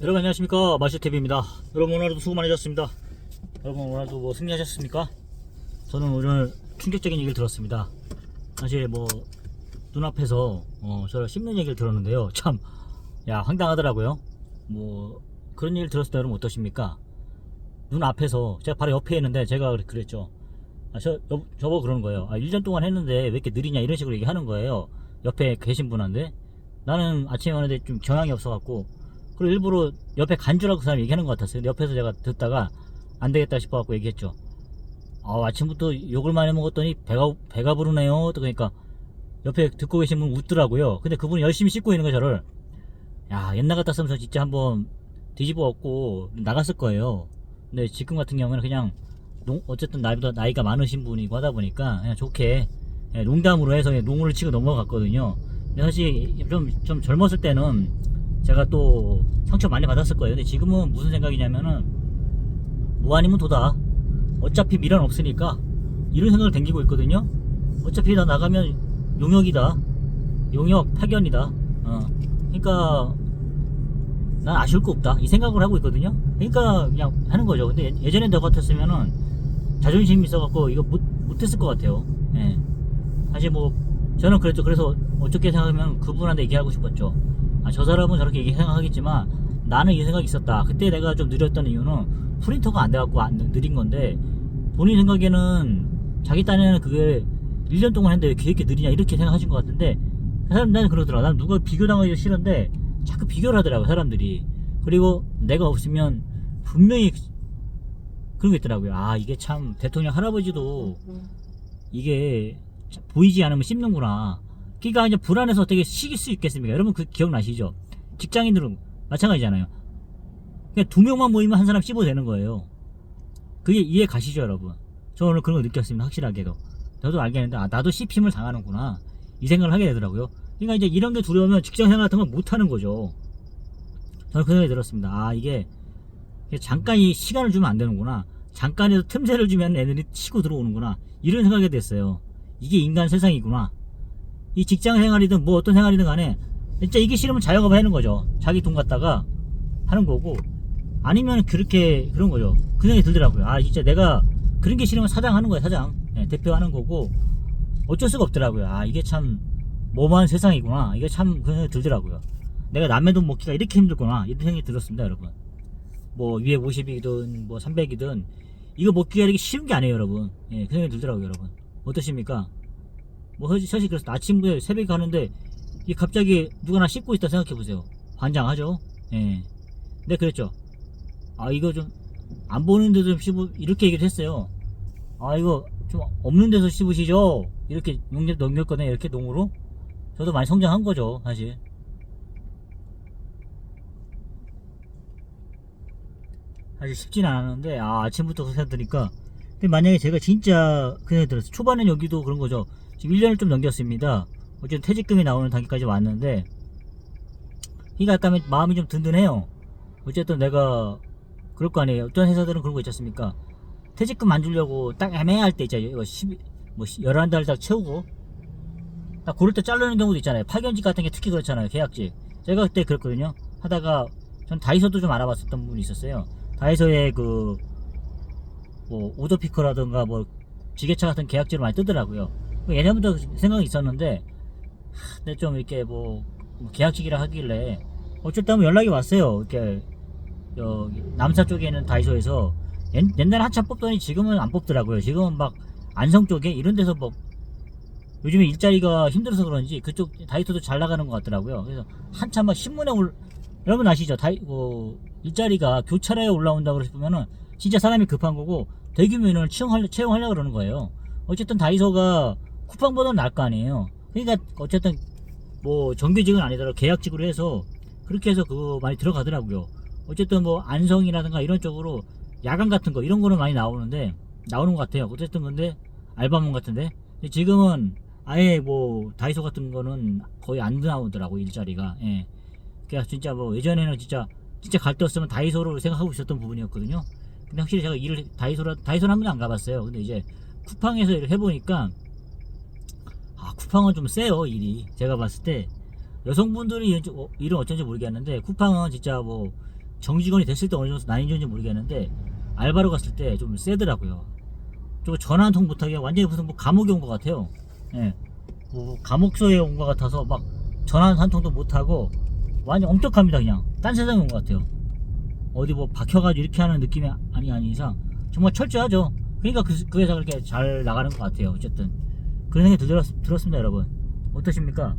여러분 안녕하십니까? 마슈TV입니다. 여러분 오늘도 수고 많으셨습니다. 여러분 오늘도 뭐 승리하셨습니까? 저는 오늘 충격적인 얘기를 들었습니다. 사실 뭐 눈앞에서 어, 저를 씹는 얘기를 들었는데요. 참 야 황당하더라고요. 뭐 그런 얘기를 들었을 때 여러분 어떠십니까? 눈앞에서 제가 바로 옆에 있는데 제가 그랬- 그랬죠. 아, 저, 여, 저보고 그러는 거예요. 아 1년 동안 했는데 왜 이렇게 느리냐 이런 식으로 얘기하는 거예요. 옆에 계신 분한테. 나는 아침에 오는데 좀 경향이 없어갖고 그리고 일부러 옆에 간줄 알고 그 사람이 얘기하는 것 같았어요. 옆에서 제가 듣다가 안 되겠다 싶어갖고 얘기했죠. 아, 아침부터 욕을 많이 먹었더니 배가, 배가 부르네요. 또 그러니까 옆에 듣고 계신 분 웃더라고요. 근데 그분이 열심히 씻고 있는 거예요, 저를. 야, 옛날 같았으면 저 진짜 한번 뒤집어 엎고 나갔을 거예요. 근데 지금 같은 경우는 그냥 농- 어쨌든 나이보다 나이가 많으신 분이고 하다 보니까 그냥 좋게 예, 농담으로 해서 농을 치고 넘어갔거든요. 근데 사실 좀, 좀 젊었을 때는 제가 또 상처 많이 받았을 거예요. 근데 지금은 무슨 생각이냐면은 뭐 아니면 도다. 어차피 미련 없으니까 이런 생각을 댕기고 있거든요. 어차피 나 나가면 용역이다. 용역 파견이다. 어. 그러니까 난 아쉬울 거 없다. 이 생각을 하고 있거든요. 그러니까 그냥 하는 거죠. 근데 예- 예전에 저 같았으면은 자존심이 있어갖고 이거 못, 못했을 것 같아요. 예. 사실 뭐 저는 그랬죠. 그래서 어떻게 생각하면 그분한테 얘기하고 싶었죠. 아, 저 사람은 저렇게 얘기 생각하겠지만 나는 이 생각이 있었다. 그때 내가 좀 느렸던 이유는 프린터가 안 돼갖고 안 느린 건데 본인 생각에는 자기 딴에는 그게 1년 동안 했는데 왜 이렇게 느리냐 이렇게 생각하신 것 같은데 그 사람 나는 그러더라. 난 누가 비교당하기 싫은데 자꾸 비교를 하더라고 사람들이. 그리고 내가 없으면 분명히 그런 게 있더라고요. 아 이게 참 대통령 할아버지도 이게 참 보이지 않으면 씹는구나. 그러니까 이제 불안해서 어떻게 식일 수 있겠습니까? 여러분 그 기억나시죠? 직장인들은 마찬가지잖아요. 그냥 두 명만 모이면 한 사람 씹어도 되는 거예요. 그게 이해 가시죠, 여러분? 저 오늘 그런 거 느꼈습니다, 확실하게도. 저도 알겠는데, 아, 나도 씹힘을 당하는구나. 이 생각을 하게 되더라고요. 그러니까 이제 이런 게 두려우면 직장 생활 같은 걸 못 하는 거죠. 저는 그 생각이 들었습니다. 아, 이게 잠깐 이 시간을 주면 안 되는구나. 잠깐이라도 틈새를 주면 애들이 치고 들어오는구나. 이런 생각이 됐어요. 이게 인간 세상이구나. 이 직장 생활이든 뭐 어떤 생활이든 간에 진짜 이게 싫으면 자영업 하는 거죠. 자기 돈 갖다가 하는 거고 아니면 그렇게 그런 거죠. 그 생각이 들더라고요. 아 진짜 내가 그런 게 싫으면 사장 하는 거야 사장 예, 대표 하는 거고 어쩔 수가 없더라고요. 아 이게 참 뭐만 세상이구나. 이게 참 그런 생각이 들더라고요. 내가 남의 돈 먹기가 이렇게 힘들구나 이런 생각이 들었습니다, 여러분. 뭐 위에 50이든 뭐 300이든 이거 먹기가 이렇게 쉬운 게 아니에요, 여러분. 예, 그 생각이 들더라고요, 여러분. 어떠십니까? 뭐 사실 그래서 아침부에 새벽에 가는데 이 갑자기 누가 나 씹고 있다 생각해 보세요. 환장하죠. 예. 근데 그랬죠. 아 이거 좀 안 보는데도 좀 씹어 이렇게 얘기를 했어요. 아 이거 좀 없는 데서 씹으시죠. 이렇게 용접 넘겼거든요. 이렇게 농으로. 저도 많이 성장한 거죠, 사실. 사실 쉽진 않았는데 아 아침부터 그 생각 드니까 근데 만약에 제가 진짜 그 생각 들었어요. 초반엔 여기도 그런 거죠. 지금 1년을 좀 넘겼습니다. 어쨌든 퇴직금이 나오는 단계까지 왔는데 그러니까 약간 마음이 좀 든든해요. 어쨌든 내가 그럴 거 아니에요. 어떤 회사들은 그런 거 있지 않습니까? 퇴직금 안 주려고 딱 애매할 때 있잖아요. 이거 10, 뭐 11달 딱 채우고 딱 고를 때 자르는 경우도 있잖아요. 파견직 같은 게 특히 그렇잖아요. 계약직. 제가 그때 그랬거든요. 하다가 전 다이소도 좀 알아봤었던 부분이 있었어요. 다이소에 그, 뭐, 오더피커라든가 뭐, 지게차 같은 계약직을 많이 뜨더라고요. 그 예전부터 생각이 있었는데, 하, 근데 좀 이렇게 뭐, 뭐 계약직이라 하길래, 어쨌든 한번 연락이 왔어요. 이렇게, 남사 쪽에 있는 다이소에서, 옛, 옛날에 한참 뽑더니 지금은 안 뽑더라고요. 지금은 막, 안성 쪽에 이런 데서 뭐, 요즘에 일자리가 힘들어서 그런지 그쪽 다이소도 잘 나가는 것 같더라고요. 그래서 한참 막 신문에 올, 여러분 아시죠? 다이, 뭐, 일자리가 교차로에 올라온다고 싶으면은 진짜 사람이 급한 거고 대규모 인원을 채용하려, 채용하려고 그러는 거예요. 어쨌든 다이소가 쿠팡보다는 나을 거 아니에요. 그러니까 어쨌든 뭐 정규직은 아니더라도 계약직으로 해서 그렇게 해서 그거 많이 들어가더라고요. 어쨌든 뭐 안성이라든가 이런 쪽으로 야간 같은 거 이런 거는 많이 나오는데 나오는 것 같아요. 어쨌든 근데 알바몬 같은데 지금은 아예 뭐 다이소 같은 거는 거의 안 나오더라고 일자리가. 예. 그냥 진짜 뭐 예전에는 진짜 진짜 갈 데 없으면 다이소를 생각하고 있었던 부분이었거든요. 근데 확실히 제가 일을 다이소라 다이소는 한 번도 안 가봤어요. 근데 이제 쿠팡에서 일을 해보니까 아 쿠팡은 좀 세요 일이. 제가 봤을 때 여성분들이 어, 일은 어쩐지 모르겠는데 쿠팡은 진짜 뭐 정직원이 됐을 때 어느 정도 난인지인지 모르겠는데 알바로 갔을 때 좀 세더라고요. 좀 전화 한 통 못하게 완전히 무슨 뭐 감옥에 온 것 같아요. 예. 뭐 감옥소에 온 것 같아서 막 전화 한 통도 못하고 완전 엄격합니다 그냥 딴 세상에 온 것 같아요. 어디 뭐 박혀가지고 이렇게 하는 느낌이 아니 아닌 이상 정말 철저하죠. 그러니까 그, 그 회사가 그렇게 잘 나가는 것 같아요. 어쨌든 그런 생각이 들었, 들었습니다, 여러분. 어떠십니까?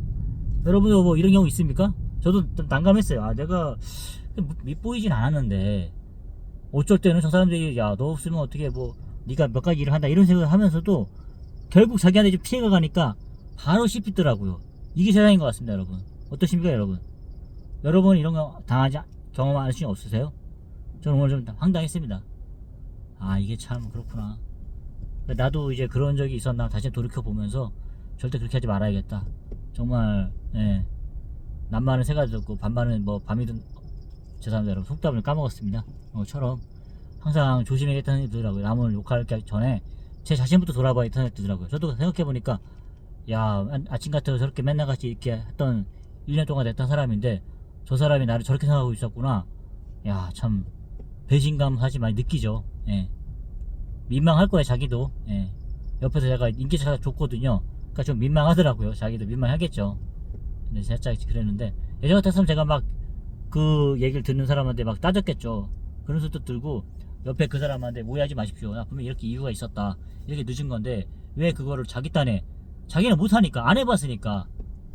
여러분도 뭐 이런 경우 있습니까? 저도 좀 난감했어요. 아, 내가 밑보이진 않았는데 어쩔 때는 저 사람들이 야 너 없으면 어떻게 뭐 네가 몇 가지 일을 한다 이런 생각을 하면서도 결국 자기한테 좀 피해가 가니까 바로 씹히더라고요. 이게 세상인 것 같습니다, 여러분. 어떠십니까, 여러분? 여러분 이런 거 당하지 경험하신 적 없으세요? 저는 오늘 좀 황당했습니다. 아 이게 참 그렇구나. 나도 이제 그런 적이 있었나 다시 돌이켜 보면서 절대 그렇게 하지 말아야겠다. 정말 예. 남만은 새가 듣고 반만은 뭐 밤이든 죄송합니다 여러분 속담을 까먹었습니다. 어, 처럼 항상 조심해야겠다는 생각이 들더라고요. 남을 욕할 게 전에 제 자신부터 돌아봐야 겠다는 생각이 들더라고요. 저도 생각해 보니까 야 아- 아침 거 저렇게 맨날 같이 이렇게 했던 1년 동안 됐던 사람인데 저 사람이 나를 저렇게 생각하고 있었구나. 야 참 배신감 사실 많이 느끼죠. 예. 민망할 거예요 자기도. 예. 옆에서 제가 인기차가 좋거든요. 그러니까 좀 민망하더라고요. 자기도 민망하겠죠. 근데 살짝 그랬는데 예전 같았으면 제가 막 그 얘기를 듣는 사람한테 막 따졌겠죠. 그런 소리도 들고 옆에 그 사람한테 오해하지 마십시오. 나 분명 이렇게 이유가 있었다. 이렇게 늦은 건데 왜 그거를 자기 딴에 자기는 못하니까 안 해봤으니까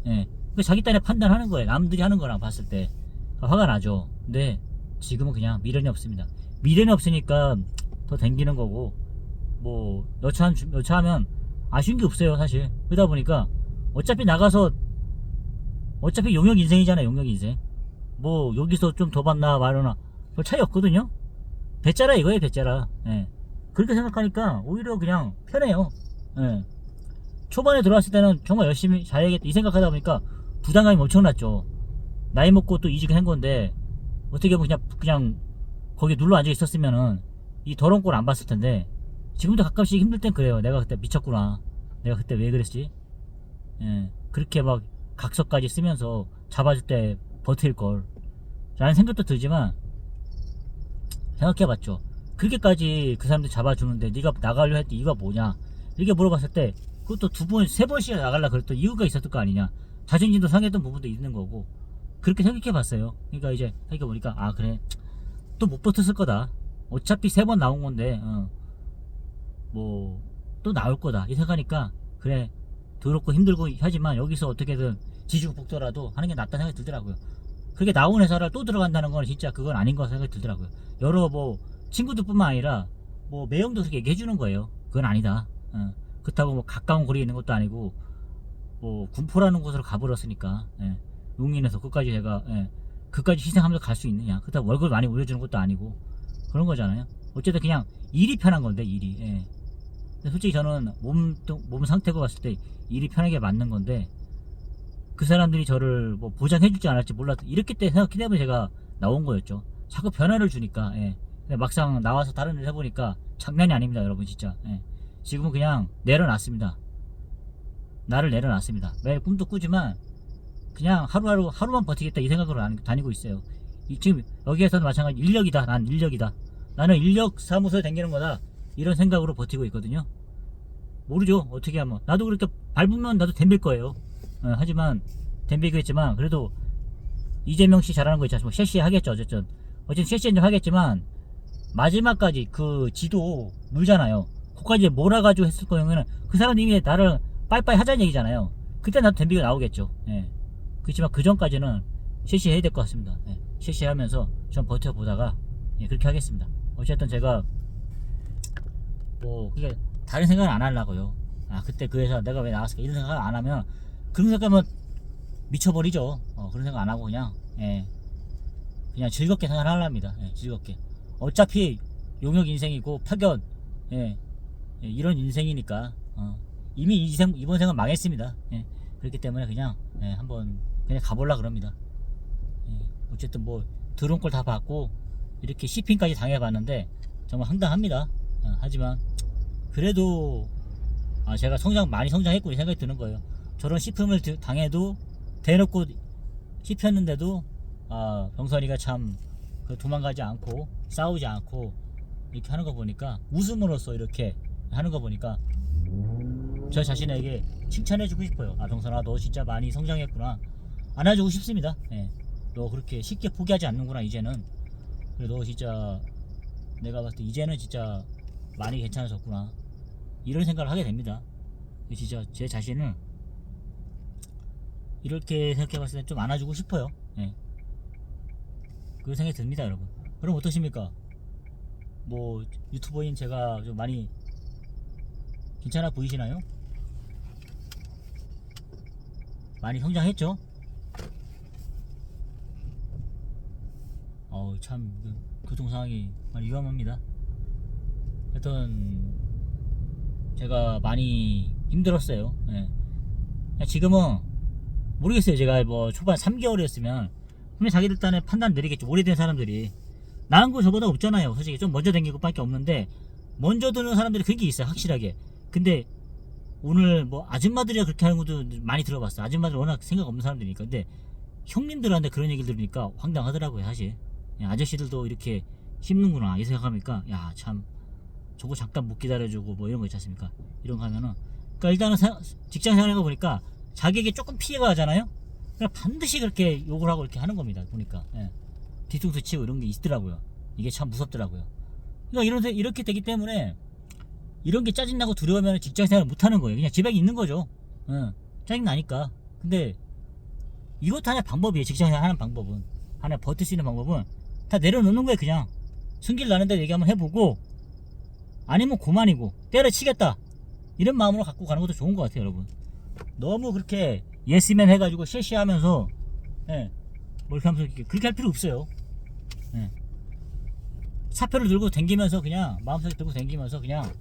예. 그 자기 딴에 판단하는 거예요. 남들이 하는 거랑 봤을 때 화가 나죠. 근데 지금은 그냥 미련이 없습니다. 미련이 없으니까 더 댕기는 거고 뭐 여차한 여차하면 아쉬운 게 없어요 사실. 그러다 보니까 어차피 나가서 어차피 용역 인생이잖아요 용역 인생. 뭐 여기서 좀 더 받나 말거나 별 차이 없거든요. 배짜라 이거예요 배짜라. 예. 그렇게 생각하니까 오히려 그냥 편해요. 예. 초반에 들어왔을 때는 정말 열심히 잘해야겠다 이 생각하다 보니까 부담감이 엄청났죠. 나이 먹고 또 이직한 건데 어떻게 보면 그냥 그냥 거기 눌러 앉아 있었으면은 이 더러운 꼴 안 봤을 텐데 지금도 가끔씩 힘들 땐 그래요. 내가 그때 미쳤구나. 내가 그때 왜 그랬지? 예, 그렇게 막 각서까지 쓰면서 잡아줄 때 버틸 걸 라는 생각도 들지만 생각해봤죠. 그렇게까지 그 사람들 잡아주는데 네가 나가려 했던 이유가 뭐냐? 이렇게 물어봤을 때 그것도 두 번, 세 번씩 나가려 그랬던 이유가 있었을 거 아니냐? 자존심도 상했던 부분도 있는 거고 그렇게 생각해봤어요. 그러니까 이제 생각해보니까 아 그래 또 못 버텼을 거다. 어차피 세 번 나온 건데 어. 뭐또 나올 거다 이 생각하니까 그래 더럽고 힘들고 하지만 여기서 어떻게든 지주복도라도 하는 게 낫다는 생각이 들더라고요. 그렇게 나온 회사를 또 들어간다는 건 진짜 그건 아닌 거 생각이 들더라고요. 여러 뭐 친구들뿐만 아니라 뭐 매형도 그렇게 얘기해 주는 거예요. 그건 아니다. 어. 그렇다고 뭐 가까운 거리에 있는 것도 아니고 뭐 군포라는 곳으로 가버렸으니까 예. 용인에서 끝까지 제가 예. 그까지 희생하면서 갈 수 있느냐? 그렇다고 월급 많이 올려주는 것도 아니고 그런 거잖아요. 어쨌든 그냥 일이 편한 건데 일이. 예. 솔직히 저는 몸, 몸 상태고 봤을 때 일이 편하게 맞는 건데 그 사람들이 저를 뭐 보장해 줄지 않을지 몰라도 이렇게 때 생각해 보면 제가 나온 거였죠. 자꾸 변화를 주니까. 예. 막상 나와서 다른 일 해보니까 장난이 아닙니다, 여러분 진짜. 예. 지금은 그냥 내려놨습니다. 나를 내려놨습니다. 매일 꿈도 꾸지만 그냥 하루하루 하루만 버티겠다 이 생각으로 다니- 다니고 있어요. 이- 지금 여기에서는 마찬가지 인력이다. 난 인력이다. 나는 인력 사무소에 다니는 거다. 이런 생각으로 버티고 있거든요. 모르죠. 어떻게 하면 나도 그렇게 밟으면 나도 덤빌 거예요. 어, 하지만 덤비겠지만 그래도 이재명 씨 잘하는 거 있지 않습니까? 셰시 하겠죠. 어쨌든 어쨌든 셰시는 하겠지만 마지막까지 그 지도 물잖아요. 거기까지 몰아가지고 했을 거면은 그 사람 이미 나를 빠이빠이 하자는 얘기잖아요. 그때 나도 덤비가 나오겠죠. 예. 그렇지만 그 전까지는 실시해야 될 것 같습니다. 예. 실시하면서 좀 버텨보다가 예, 그렇게 하겠습니다. 어쨌든 제가 뭐 그게 다른 생각은 안 하려고요. 아 그때 그 회사 내가 왜 나왔을까 이런 생각 안 하면 그런 생각하면 미쳐버리죠. 어, 그런 생각 안 하고 그냥 예. 그냥 즐겁게 생각하랍니다. 예, 즐겁게. 어차피 용역 인생이고 파견 예, 예, 이런 인생이니까 어, 이미 이 생, 이번 생은 망했습니다. 예, 그렇기 때문에 그냥 예, 한번 그냥 가볼라 그럽니다. 예, 어쨌든 뭐 들어온 걸다 받고 이렇게 시핑까지 당해봤는데 정말 황당합니다. 어, 하지만 그래도 아, 제가 성장 많이 성장했고 이 생각이 드는 거예요. 저런 시품을 드- 당해도 대놓고 씹혔는데도 아, 병선이가 참그 도망가지 않고 싸우지 않고 이렇게 하는 거 보니까 웃음으로써 이렇게 하는 거 보니까 저 자신에게 칭찬해주고 싶어요. 아 병선아 너 진짜 많이 성장했구나. 안아주고 싶습니다. 예. 너 그렇게 쉽게 포기하지 않는구나 이제는. 그래 너 진짜 내가 봤을 때 이제는 진짜 많이 괜찮아졌구나. 이런 생각을 하게 됩니다. 진짜 제 자신을 이렇게 생각해 봤을 때 좀 안아주고 싶어요. 예. 그 생각이 듭니다, 여러분. 그럼 어떠십니까? 뭐 유튜버인 제가 좀 많이 괜찮아 보이시나요? 많이 성장했죠? 어우 참 그- 교통 상황이 많이 위험합니다. 하여튼 제가 많이 힘들었어요. 예. 지금은 모르겠어요. 제가 뭐 초반 3개월이었으면 분명 자기들 딴에 판단 내리겠죠. 오래된 사람들이 나은 거 저보다 없잖아요. 솔직히 좀 먼저 댕긴 것밖에 없는데 먼저 드는 사람들이 그게 있어요. 확실하게. 근데 오늘 뭐 아줌마들이 그렇게 하는 것도 많이 들어봤어. 아줌마들 워낙 생각 없는 사람들이니까. 근데 형님들한테 그런 얘기를 들으니까 황당하더라고요. 사실 야, 아저씨들도 이렇게 씹는구나 이 생각하니까 야 참 저거 잠깐 못 기다려주고 뭐 이런 거 있지 않습니까? 이런 거 하면은 그러니까 일단은 사- 직장 생활하는 거 보니까 자기에게 조금 피해가 가잖아요. 그냥 반드시 그렇게 욕을 하고 이렇게 하는 겁니다. 보니까 예. 뒤통수 치고 이런 게 있더라고요. 이게 참 무섭더라고요. 그러니까 이런 세- 이렇게 되기 때문에 이런 게 짜증나고 두려우면 직장 생활을 못 하는 거예요. 그냥 집에 있는 거죠. 예. 짜증 나니까. 근데 이것도 하나의 방법이에요. 직장 생활 하는 방법은 하나 버틸 수 있는 방법은 다 내려놓는 거예요. 그냥 승질 나는데 얘기 한번 해보고 아니면 고만이고 때려치겠다 이런 마음으로 갖고 가는 것도 좋은 것 같아요, 여러분. 너무 그렇게 예스맨 해가지고 쉐시하면서 예, 뭐 이렇게 하면서 그렇게 할 필요 없어요. 예. 사표를 들고 댕기면서 그냥 마음속에 들고 댕기면서 그냥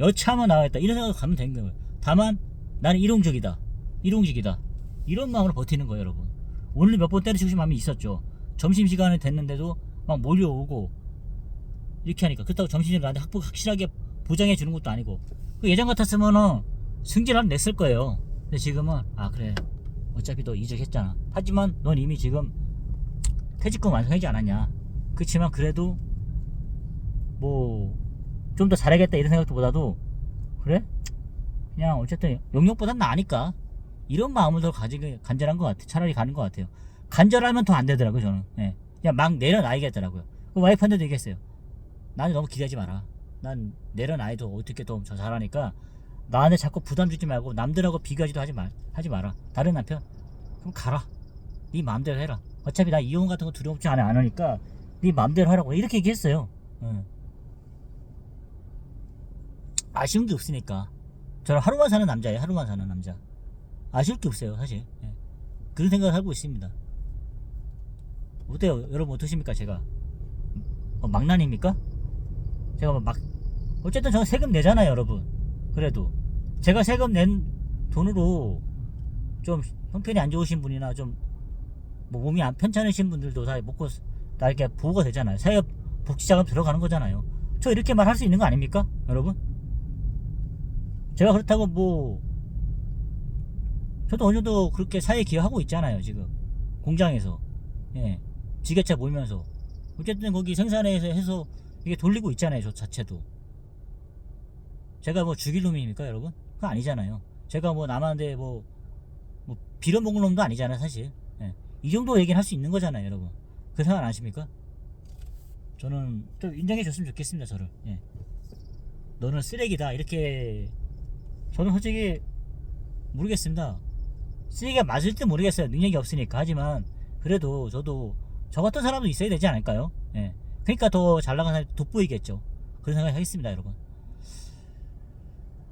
여차하면 나가겠다 이런 생각으로 가면 되는 거예요. 다만 나는 일용직이다, 일용직이다 이런 마음으로 버티는 거예요, 여러분. 오늘 몇 번 때려치고 싶은 마음이 있었죠. 점심 시간이 됐는데도 막 몰려오고 이렇게 하니까 그렇다고 점심을 나한테 확 확실하게 보장해 주는 것도 아니고 그 예전 같았으면은 승질 한 냈을 거예요. 근데 지금은 아 그래 어차피 너 이직했잖아. 하지만 넌 이미 지금 퇴직금 완성하지 않았냐. 그렇지만 그래도 뭐 좀 더 잘하겠다 이런 생각보다도 그래 그냥 어쨌든 용역보단 나으니까 이런 마음을 더 가지게 간절한 것 같아. 차라리 가는 것 같아요. 간절하면 더 안 되더라고요 저는. 예. 그냥 막 내려놔야겠더라고요. 그 와이프한테도 얘기했어요. 나는 너무 기대하지 마라. 난 내려놔도 어떻게 더저 잘하니까 나한테 자꾸 부담 주지 말고 남들하고 비교하지도 하지 말 하지 마라. 다른 남편 그럼 가라. 네 마음대로 해라. 어차피 나 이혼 같은 거 두렵지 않아 안 하니까 네 마음대로 하라고 이렇게 얘기했어요. 응. 아쉬운 게 없으니까 저는 하루만 사는 남자예요. 하루만 사는 남자. 아쉬울 게 없어요, 사실. 예. 그런 생각을 하고 있습니다. 어때요, 여러분 어떠십니까, 제가? 어, 망난입니까? 제가 뭐막 어쨌든 저는 세금 내잖아요 여러분. 그래도. 제가 세금 낸 돈으로 좀 형편이 안 좋으신 분이나 좀 뭐 몸이 안 편찮으신 분들도 다 먹고 다 이렇게 보호가 되잖아요. 사회 복지자금 들어가는 거잖아요. 저 이렇게 말할 수 있는 거 아닙니까 여러분? 제가 그렇다고 뭐 저도 어느 정도 그렇게 사회에 기여하고 있잖아요 지금. 공장에서. 예 지게차 몰면서. 어쨌든 거기 생산해서 해서 이게 돌리고 있잖아요 저 자체도. 제가 뭐 죽일 놈입니까 여러분? 그거 아니잖아요. 제가 뭐 남한테 뭐, 뭐 빌어먹는 놈도 아니잖아요 사실. 예. 이 정도 얘기는 할 수 있는 거잖아요 여러분. 그 생각 안 하십니까? 저는 좀 인정해 줬으면 좋겠습니다 저를. 예. 너는 쓰레기다 이렇게. 저는 솔직히 모르겠습니다. 쓰레기가 맞을 때 모르겠어요. 능력이 없으니까. 하지만 그래도 저도 저 같은 사람도 있어야 되지 않을까요? 예. 그러니까 더 잘 나간 사람이 돋보이겠죠. 그런 생각을 하겠습니다, 여러분.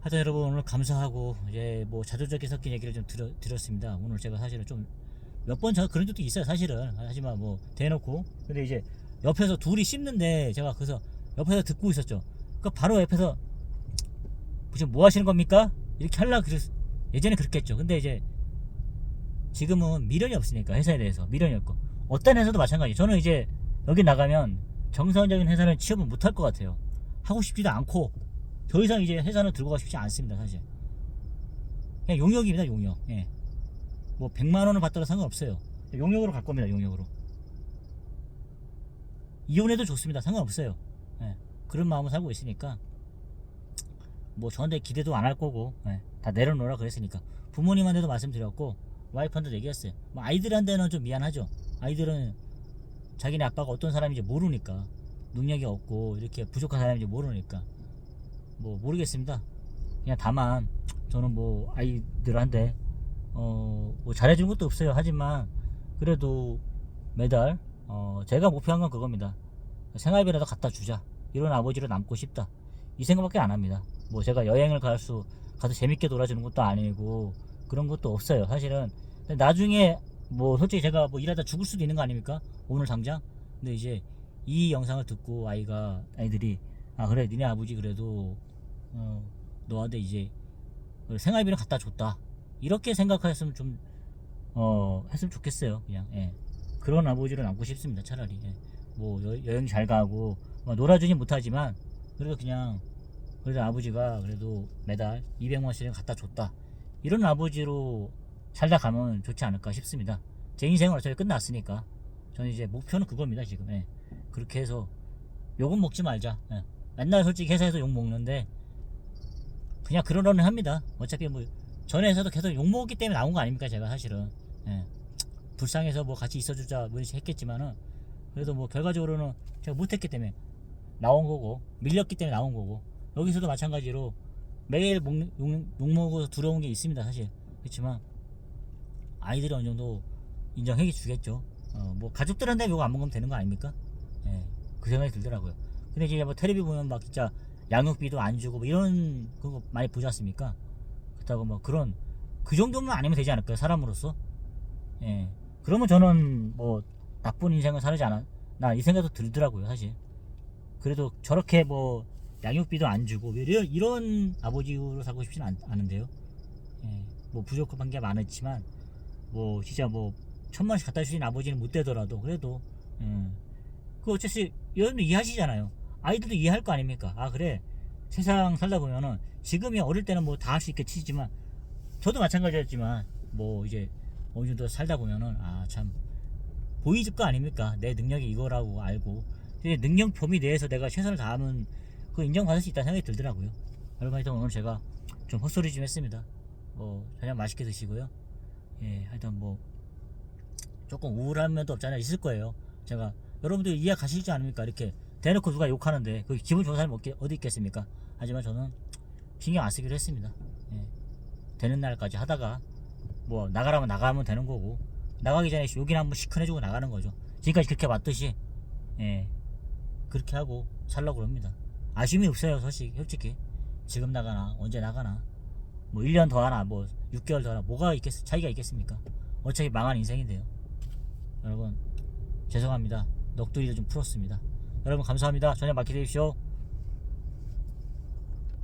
하여튼 여러분 오늘 감사하고 이제 뭐 자조적인 섞인 얘기를 좀 들어, 들었습니다. 오늘 제가 사실은 좀 몇 번 저 그런 적도 있어요, 사실은. 하지만 뭐 대놓고 근데 이제 옆에서 둘이 씹는데 제가 그래서 옆에서 듣고 있었죠. 그 바로 옆에서 지금 뭐 하시는 겁니까? 이렇게 하려 그랬 예전에 그랬겠죠. 근데 이제 지금은 미련이 없으니까 회사에 대해서 미련이 없고 어떤 회사도 마찬가지. 저는 이제 여기 나가면 정상적인 회사는 취업을 못할 것 같아요. 하고 싶지도 않고 더 이상 이제 회사는 들고 가고 싶지 않습니다, 사실. 그냥 용역입니다, 용역. 예. 뭐 100만 원을 받더라도 상관없어요. 용역으로 갈 겁니다, 용역으로. 이혼해도 좋습니다. 상관없어요. 예, 그런 마음으로 살고 있으니까 뭐 저한테 기대도 안 할 거고 예, 다 내려놓으라 그랬으니까 부모님한테도 말씀드렸고 와이프한테도 얘기했어요. 뭐 아이들한테는 좀 미안하죠. 아이들은 자기네 아빠가 어떤 사람인지 모르니까 능력이 없고 이렇게 부족한 사람인지 모르니까 뭐 모르겠습니다. 그냥 다만 저는 뭐 아이들한테 어 뭐 잘해준 것도 없어요. 하지만 그래도 매달 어 제가 목표한 건 그겁니다. 생활비라도 갖다 주자. 이런 아버지로 남고 싶다. 이 생각밖에 안 합니다. 뭐 제가 여행을 갈 수 가서 재밌게 놀아주는 것도 아니고 그런 것도 없어요. 사실은 나중에 뭐 솔직히 제가 뭐 일하다 죽을 수도 있는 거 아닙니까? 오늘 당장. 근데 이제 이 영상을 듣고 아이가 아이들이 아 그래 니네 아버지 그래도 어 너한테 이제 생활비를 갖다 줬다. 이렇게 생각하셨으면 좀 어 했으면 좋겠어요. 그냥 예. 그런 아버지로 남고 싶습니다. 차라리 예. 뭐 여, 여행 잘 가고 뭐 놀아주진 못하지만 그래도 그냥 그래도 아버지가 그래도 매달 200만 원씩 갖다 줬다. 이런 아버지로 살다 가면 좋지 않을까 싶습니다. 제 인생은 어차피 끝났으니까 저는 이제 목표는 그겁니다 지금. 예. 그렇게 해서 욕은 먹지 말자. 예. 맨날 솔직히 회사에서 욕 먹는데 그냥 그러려니 합니다. 어차피 뭐 전에서도 계속 욕 먹기 때문에 나온 거 아닙니까 제가 사실은. 예. 불쌍해서 뭐 같이 있어주자 뭐 이렇게 했겠지만은 그래도 뭐 결과적으로는 제가 못했기 때문에 나온 거고 밀렸기 때문에 나온 거고 여기서도 마찬가지로 매일 목, 욕, 욕 먹어서 들어온 게 있습니다 사실 그렇지만 아이들이 어느 정도 인정해 주겠죠. 어, 뭐 가족들한테 욕안 먹으면 되는 거 아닙니까? 예, 그 생각이 들더라고요. 근데 이제 뭐 텔레비 보면 막 진짜 양육비도 안 주고 뭐 이런 그거 많이 보지 않습니까? 그렇다고 뭐 그런 그 정도면 아니면 되지 않을까요? 사람으로서? 예 그러면 저는 뭐 나쁜 인생을 살지 않아 나 이 생각도 들더라고요 사실. 그래도 저렇게 뭐 양육비도 안 주고 뭐 이런, 아버지로 살고 싶지는 않, 않은데요. 예, 뭐 부족한 게 많았지만 뭐 진짜 뭐 천만 원씩 갖다 주신 아버지는 못 되더라도 그래도 예, 그 어차피 여러분도 이해하시잖아요. 아이들도 이해할 거 아닙니까? 아 그래. 세상 살다 보면은 지금이 어릴 때는 뭐 다 할 수 있겠지만 저도 마찬가지였지만 뭐 이제 어느 정도 살다 보면은 아 참 보이질 거 아닙니까? 내 능력이 이거라고 알고. 능력 범위 내에서 내가 최선을 다하면 그 인정받을 수 있다는 생각이 들더라고요. 여러분 하여튼 오늘 제가 좀 헛소리 좀 했습니다. 뭐 저녁 맛있게 드시고요 예 하여튼 뭐 조금 우울한 면도 않아 있을 거예요. 제가 여러분들 이해 가시지 않습니까? 이렇게 대놓고 누가 욕하는데 그 기분 좋은 사람이 어디- 있겠습니까? 하지만 저는 신경 안 쓰기로 했습니다. 예. 되는 날까지 하다가 뭐 나가라면 나가면 되는 거고 나가기 전에 욕이나 한번 시큰해주고 나가는 거죠. 지금까지 그렇게 왔듯이 예. 그렇게 하고 살라고 합니다. 아쉬움이 없어요 솔직히 솔직히. 지금 나가나 언제 나가나 뭐 1년 더 하나 뭐 6개월 더 하나 뭐가 있겠 차이가 있겠습니까? 어차피 망한 인생인데요. 여러분 죄송합니다. 넋두리를 좀 풀었습니다. 여러분 감사합니다. 저녁 맛있게 드십시오